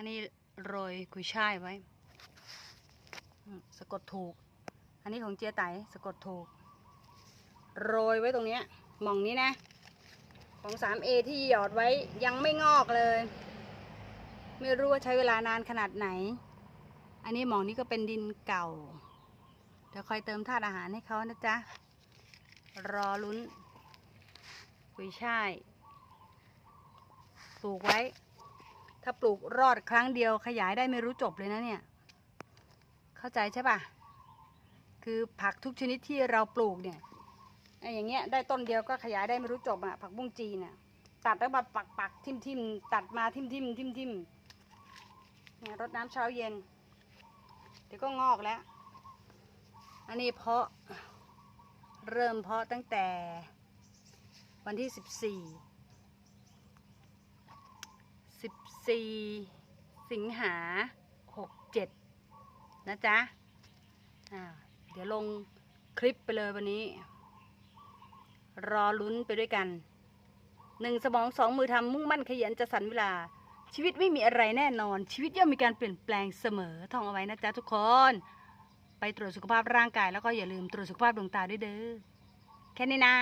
อันนี้โรยกุยช่ายไว้ สะกดถูก อันนี้ของเจียไตสะกดถูก โรยไว้ตรงนี้หมองนี้นะ ของ 3A ที่หยอดไว้ยังไม่งอกเลย ไม่รู้ว่าใช้เวลานานขนาดไหน อันนี้หมองนี้ก็เป็นดินเก่าเดี๋ยวคอยเติมธาตุอาหารให้เขานะจ๊ะ รอลุ้นกุยช่ายปลูกไว้ ถ้าปลูกรอดครั้งเดียวขยายได้ไม่รู้จบเลยนะเนี่ย เข้าใจใช่ปะคือผักทุกชนิดที่เราปลูกเนี่ยไอ้อย่างเงี้ยได้ต้นเดียวก็ขยายได้ไม่รู้จบอะผักบุ้งจีนน่ะตัดแล้วมาปักปักทิมทิมตัดมาทิมทิมทิมทิมเนี่ยรดน้ำเช้าเย็น เดี๋ยวก็งอกแล้ว อันนี้เพาะเริ่มเพาะตั้งแต่วันที่สิบสี่ สิบสี่สิงหาหกเจ็ดนะจ๊ะเดี๋ยวลงคลิปไปเลยวันนี้ รอลุ้นไปด้วยกันหนึ่งสมองสองมือทำมุ่งมั่นขยันจะสรรเวลา ชีวิตไม่มีอะไรแน่นอน ชีวิตย่อมมีการเปลี่ยนแปลงเสมอท่องเอาไว้นะจ๊ะทุกคน ไปตรวจสุขภาพร่างกายแล้วก็อย่าลืมตรวจสุขภาพดวงตาด้วยเด้อแค่นี้นะ